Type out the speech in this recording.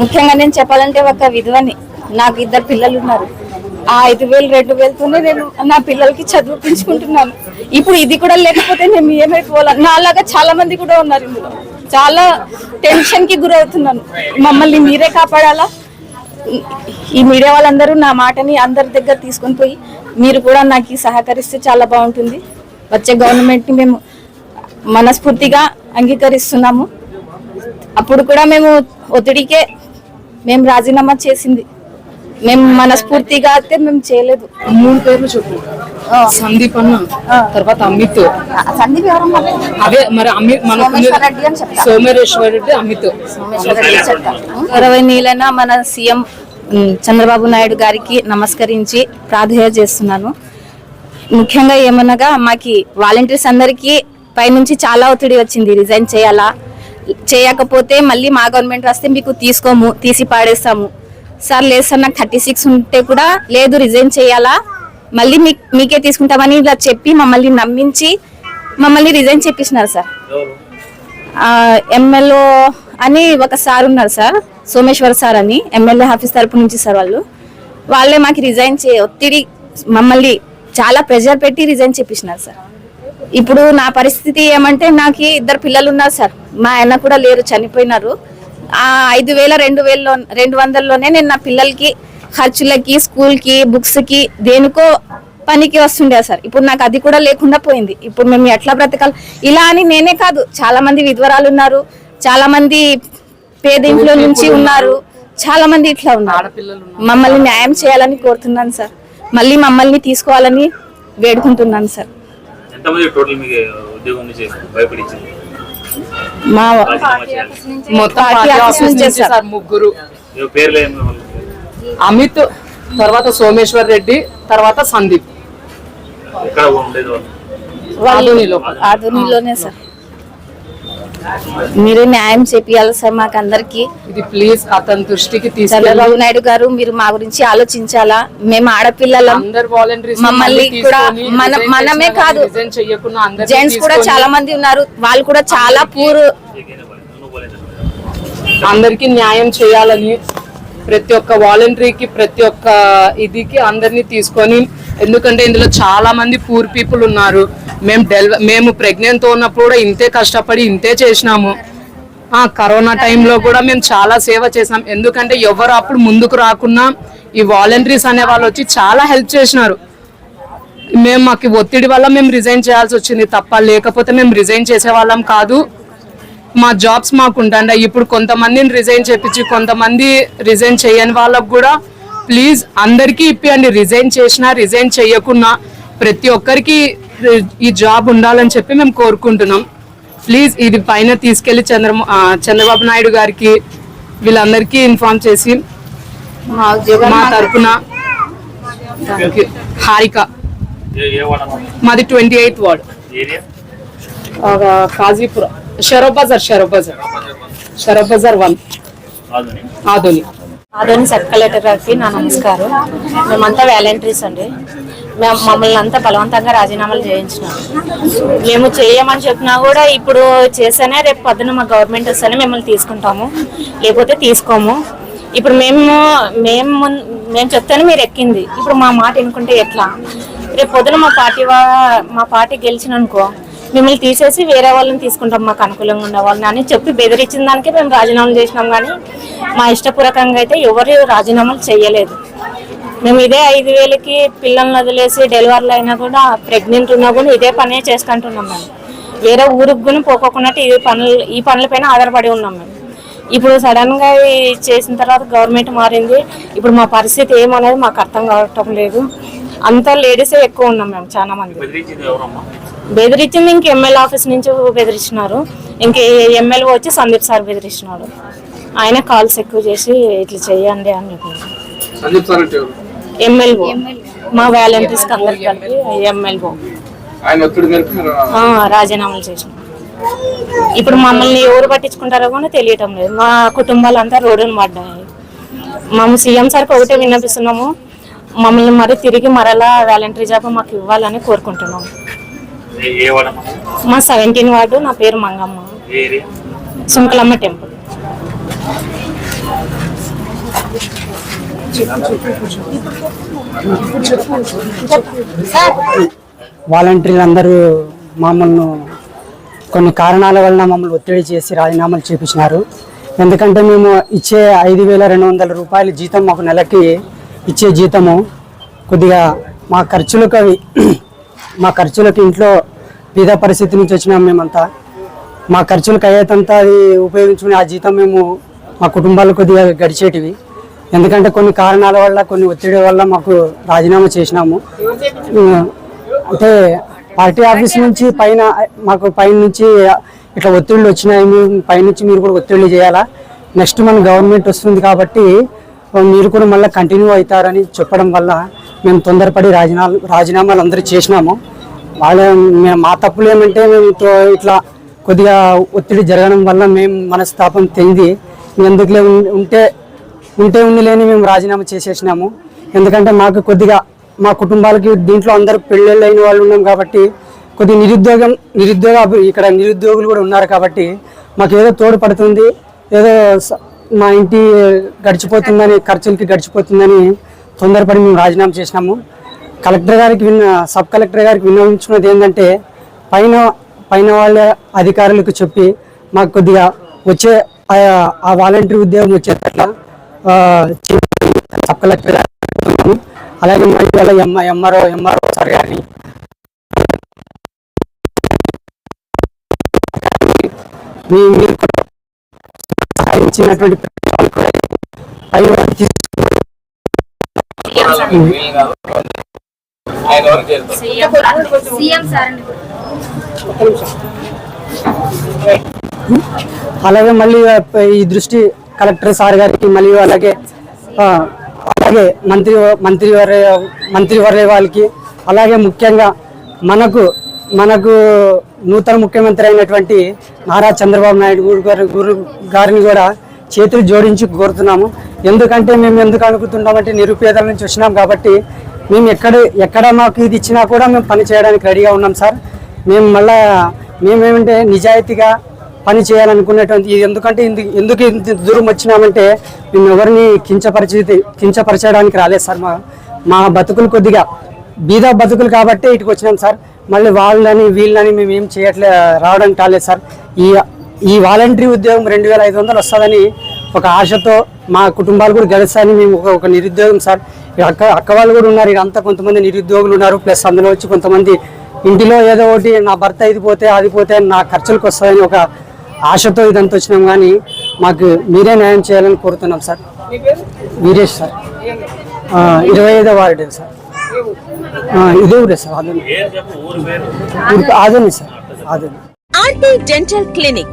ముఖ్యంగా నేను చెప్పాలంటే ఒక విధవని. నాకు ఇద్దరు పిల్లలు ఉన్నారు ఆ ఐదు వేలు రెండు వేలతోనే నేను నా పిల్లలకి చదివించుకుంటున్నాను ఇప్పుడు ఇది కూడా లేకపోతే నేను ఏమైపోవాలి? నాలాగా చాలా మంది కూడా ఉన్నారు ఇందులో. చాలా టెన్షన్కి గురవుతున్నాను. మమ్మల్ని మీరే కాపాడాలా? ఈ మీడియా వాళ్ళందరూ నా మాటని అందరి దగ్గర తీసుకొని పోయి మీరు కూడా నాకు సహకరిస్తే చాలా బాగుంటుంది. వచ్చే గవర్నమెంట్ని మేము మనస్ఫూర్తిగా అంగీకరిస్తున్నాము. అప్పుడు కూడా మేము ఒత్తిడికే మేము రాజీనామా చేసింది. మేము మనస్ఫూర్తిగా అయితే మేము చేయలేదు. మూడు పేర్లు చెప్పు. సందీప్ అన్న తర్వాత అమిత్. సందీప్ ఎవరమ్మా? అదే మరి అమిత్ మనకు సోమేశ్వర్ రెడ్డి అమిత్. గౌరవనీయులైన మన సీఎం చంద్రబాబు నాయుడు గారికి నమస్కరించి ప్రార్థన చేస్తున్నాను. ముఖ్యంగా ఏమనగా మాకి వాలంటీర్స్ అందరికీ పైనుంచి చాలా ఒత్తిడి వచ్చింది. రిజైన్ చేయాలా? చేయకపోతే మళ్ళీ మా గవర్నమెంట్ వస్తే మీకు తీసుకోము తీసి పాడేస్తాము. సార్ లేదు సార్ నాకు థర్టీ సిక్స్ ఉంటే కూడా లేదు రిజైన్ చేయాలా? మళ్ళీ మీ మీకే తీసుకుంటామని ఇలా చెప్పి మమ్మల్ని నమ్మించి మమ్మల్ని రిజైన్ చేపించినారు సార్. ఎమ్మెల్యే అని ఒక సార్ ఉన్నారు సార్ సోమేశ్వర్ సార్ అని ఎమ్మెల్యే ఆఫీస్ తరపు నుంచి సార్ వాళ్ళు. వాళ్ళే మాకు రిజైన్ చే ఒత్తిడి మమ్మల్ని చాలా ప్రెషర్ పెట్టి రిజైన్ చేపించినారు సార్. ఇప్పుడు నా పరిస్థితి ఏమంటే నాకు ఇద్దరు పిల్లలు ఉన్నారు సార్. మా ఆయన కూడా లేరు చనిపోయినారు. ఆ ఐదు వేల రెండు వేలలో రెండు వందల్లోనే నేను నా పిల్లలకి ఖర్చులకి స్కూల్కి బుక్స్కి దేనికో పనికి వస్తుండే సార్. ఇప్పుడు నాకు అది కూడా లేకుండా పోయింది. ఇప్పుడు మేము ఎట్లా బ్రతకాలి? ఇలా అని నేనే కాదు. చాలా మంది విధ్వరాలు ఉన్నారు. చాలా మంది పేద ఇంట్లో నుంచి ఉన్నారు. చాలా మంది ఇట్లా ఉన్నారు. మమ్మల్ని న్యాయం చేయాలని కోరుతున్నాను సార్. మళ్ళీ మమ్మల్ని తీసుకోవాలని వేడుకుంటున్నాను సార్. ఎంతమంది టోటల్ మీకు ఉద్యోగం నుంచి భయపడించింది మా రాజీనామా చేయాలి మొత్తం పార్టీ పార్టీ ఆఫీస్ ఆఫీస్ నుంచి నుంచి సార్. సార్ ముగ్గురు. పేర్లు? అమిత్ తర్వాత సోమేశ్వర్ రెడ్డి తర్వాత సందీప్. వాళ్ళు. ఆధునిలోనే సార్. మీరు న్యాయం చేపియాలి సార్ మాకు అందరికి ఇది ప్లీజ్ అతని దృష్టికి చంద్రబాబు నాయుడు గారు మీరు మా గురించి ఆలోచించాలా మేము ఆడపిల్లలం మమ్మల్ని కూడా మన- మనమే కాదు. జెంట్స్ కూడా చాలా మంది ఉన్నారు వాళ్ళు కూడా చాలా పూర్. అందరికి న్యాయం చేయాలని ప్రతి ఒక్క వాలంటరీకి ప్రతి ఒక్క ఇదికి అందరినీ తీసుకొని ఎందుకంటే ఇందులో చాలా మంది పూర్ పీపుల్ ఉన్నారు. మేము డెల్ మేము ప్రెగ్నెంట్ ఉన్నప్పుడు కూడా ఇంతే కష్టపడి ఇంతే చేసినాము. కరోనా టైంలో కూడా మేము చాలా సేవ చేసినాం. ఎందుకంటే ఎవరు అప్పుడు ముందుకు రాకున్నా ఈ వాలంటీర్స్ అనే వాళ్ళు వచ్చి చాలా హెల్ప్ చేసినారు. మేము మాకు ఒత్తిడి వల్ల మేము రిజైన్ చేయాల్సి వచ్చింది తప్ప లేకపోతే మేము రిజైన్ చేసే వాళ్ళం కాదు. మా జాబ్స్ మాకు ఉంటాండ ఇప్పుడు కొంతమందిని రిజైన్ చేపించి కొంతమంది రిజైన్ చేయని వాళ్ళకు కూడా ప్లీజ్ అందరికీ ఇప్పియండి. రిజైన్ చేసినా రిజైన్ చేయకున్నా ప్రతి ఒక్కరికి ఈ జాబ్ ఉండాలని చెప్పి మేము కోరుకుంటున్నాం. ప్లీజ్ ఇది పైన తీసుకెళ్ళి చంద్ర చంద్రబాబు నాయుడు గారికి వీళ్ళందరికీ ఇన్ఫార్మ్ చేసి మా తరపున హారిక? మాది twenty eighth ward. Area? Kazipura. Sharo Bazar Sharo Bazar. Sharo Bazar one. Adoni. Adoni. Adoni sub collector గారికి నా నమస్కారం. మేమంతా వాలంటీర్స్ అండి. మేము మమ్మల్ని అంతా బలవంతంగా రాజీనామాలు చేయించినాం. మేము చేయమని చెప్పినా కూడా ఇప్పుడు చేస్తేనే రేపు పొద్దున మా గవర్నమెంట్ వస్తేనే మిమ్మల్ని తీసుకుంటాము. లేకపోతే తీసుకోము. ఇప్పుడు మేము మేము మేము చెప్తేనే మీరు ఎక్కింది. ఇప్పుడు మా మాట వినుకుంటే ఎట్లా? రేపు పొద్దున మా పార్టీ వా- మా పార్టీ గెలిచిననుకో మిమ్మల్ని తీసేసి వేరే వాళ్ళని తీసుకుంటాం మాకు అనుకూలంగా ఉన్న వాళ్ళని అని చెప్పి బెదిరించిన దానికే మేము రాజీనామాలు చేసినాం కానీ మా ఇష్టపూర్వకంగా అయితే ఎవరు రాజీనామాలు చేయలేదు. మేము ఇదే ఐదు వేలకి పిల్లల్ని వదిలేసి డెలివరీలు అయినా కూడా ప్రెగ్నెంట్ ఉన్నా కూడా ఇదే పనే చేసుకుంటున్నాం మేము. వేరే ఊరికి కూడా పోకోకుండా ఈ పనులు ఈ పనులపైన ఆధారపడి ఉన్నాం మేము. ఇప్పుడు సడన్గా చేసిన తర్వాత గవర్నమెంట్ మారింది. ఇప్పుడు మా పరిస్థితి ఏమనేది మాకు అర్థం కావటం లేదు. అంతా లేడీసే ఎక్కువ ఉన్నాం మేము చాలా మంది. బెదిరించింది ఇంక ఎమ్మెల్యే ఆఫీస్ నుంచి బెదిరించినారు ఇంక ఎమ్మెల్యే వచ్చి సందీప్ సార్ బెదిరించినాడు ఆయన కాల్స్ ఎక్కువ చేసి ఇట్లా చెయ్యండి అని చెప్పారు? ఎమ్మెల్యే మా వాలంటీర్స్ అందరికి కలిపి ఎమ్మెల్యే రాజీనామాలు చేసినాం ఇప్పుడు మమ్మల్ని ఎవరు పట్టించుకుంటారో కూడా తెలియటం లేదు. మా కుటుంబాలంతా రోడ్డును పడ్డాయి. మేము సీఎం సార్కి ఒకటే విన్నపిస్తున్నాము. మమ్మల్ని మరి తిరిగి మరలా వాలంటరీ జాబ్ మాకు ఇవ్వాలని కోరుకుంటున్నాం ఏ- ఏ వాడమ్మా మా సెవెంటీన్ వార్డు నా పేరు మంగమ్మ. సుంకలమ్మ టెంపుల్. వాలంటీర్లు అందరూ మమ్మల్ని కొన్ని కారణాల వలన మమ్మల్ని ఒత్తిడి చేసి రాజీనామాలు చేపించినారు. ఎందుకంటే మేము ఇచ్చే ఐదు వేల రెండు వందల రూపాయల జీతం మాకు నెలకి ఇచ్చే జీతము కొద్దిగా మా ఖర్చులకు అవి మా ఖర్చులకు ఇంట్లో పేద పరిస్థితి నుంచి వచ్చినాం మేమంతా. మా ఖర్చులకు అయ్యేదంతా అది ఉపయోగించుకుని ఆ జీతం మేము మా కుటుంబాలు కొద్దిగా గడిచేటివి. ఎందుకంటే కొన్ని కారణాల వల్ల కొన్ని ఒత్తిడి వల్ల మాకు రాజీనామా చేసినాము. అంటే పార్టీ ఆఫీస్ నుంచి పైన మాకు పైన నుంచి ఇట్లా ఒత్తిళ్ళు వచ్చినాయి. మీరు పైనుంచి మీరు కూడా ఒత్తిళ్ళు చేయాలా? నెక్స్ట్ మన గవర్నమెంట్ వస్తుంది కాబట్టి మీరు కూడా మళ్ళీ కంటిన్యూ అవుతారని చెప్పడం వల్ల మేము తొందరపడి రాజీనా రాజీనామాలు అందరూ చేసినాము. వాళ్ళ మేము మా తప్పులు ఏమంటే మేము ఇట్లా కొద్దిగా ఒత్తిడి జరగడం వల్ల మేము మనస్తాపం తెంది ఎందుకులే ఉం- ఉంటే ఉంటే ఉండి లేని మేము రాజీనామా చేసేసినాము. ఎందుకంటే మాకు కొద్దిగా మా కుటుంబాలకి దీంట్లో అందరూ పెళ్ళిళ్ళు అయిన వాళ్ళు ఉన్నాం కాబట్టి కొద్ది నిరుద్యోగం నిరుద్యోగ ఇక్కడ నిరుద్యోగులు కూడా ఉన్నారు కాబట్టి మాకు ఏదో తోడ్పడుతుంది ఏదో స- మా ఇంటి గడిచిపోతుందని ఖర్చులకి గడిచిపోతుందని తొందరపడి మేము రాజీనామా చేసినాము. కలెక్టర్ గారికి విన్న సబ్ కలెక్టర్ గారికి విన్నవించుకున్నది ఏంటంటే పైన పైన వాళ్ళ అధికారులకు చెప్పి మాకు కొద్దిగా వచ్చే ఆ- వాలంటీర్ ఉద్యోగం వచ్చేటట్ల సబ్ కలెక్టర్ గారికి అలాగే మళ్ళీ వాళ్ళ ఎంఆర్ఓ ఎంఆర్ఓ సార్ గారిని మీ మీరు కూడా అలాగే మళ్ళీ ఈ దృష్టి కలెక్టర్ సార్ గారికి మళ్ళీ అలాగే ఆ, అలాగే మంత్రి మంత్రి వర్య మంత్రి వర్య వాళ్ళకి అలాగే ముఖ్యంగా మనకు మనకు నూతన ముఖ్యమంత్రి అయినటువంటి నారా చంద్రబాబు నాయుడు గురు గారిని కూడా చేతులు జోడించి కోరుతున్నాము. ఎందుకంటే మేము ఎందుకు అనుకుంటున్నామంటే నిరుపేదల నుంచి వచ్చినాం కాబట్టి మేము ఎక్కడ ఎక్కడ మాకు ఇది ఇచ్చినా కూడా మేము పని చేయడానికి రెడీగా ఉన్నాం సార్. మేము మళ్ళా మేమేమంటే నిజాయితీగా పని చేయాలనుకునేటువంటి ఇది ఎందుకంటే ఇందు- ఎందుకు ఇంత దూరం వచ్చినామంటే మేము ఎవరిని కించపరిచి కించపరచడానికి రాలేదు సార్. మా మా బతుకులు కొద్దిగా బీద బతుకులు కాబట్టి ఇటుకు వచ్చినాం సార్. మళ్ళీ వాళ్ళని వీళ్ళని మేము ఏం చేయట్లే రావడానికి రాలేదు సార్. ఈ ఈ వాలంటరీ ఉద్యోగం రెండు వేల ఐదు వందలు వస్తుందని ఒక ఆశతో మా కుటుంబాలు కూడా గెలుస్తాయని మేము ఒక ఒక నిరుద్యోగం సార్. అక్క అక్క వాళ్ళు కూడా ఉన్నారు. ఇక్కడ అంతా కొంతమంది నిరుద్యోగులు ఉన్నారు. ప్లస్ అందులో వచ్చి కొంతమంది ఇంటిలో ఏదో ఒకటి నా భర్త ఇది పోతే అది పోతే నా ఖర్చులకు వస్తాయని ఒక ఆశతో ఇదంతా వచ్చినాం. కానీ మాకు మీరే న్యాయం చేయాలని కోరుతున్నాం సార్. వీరేష్ సార్. ఇరవై ఐదో వార్డు సార్. ఆ, ఇదే ఊరే సార్ అదే పేరు చెప్పు? ఊరు పేరు? అదే సార్ అదే ఆర్టీ డెంటల్ క్లినిక్.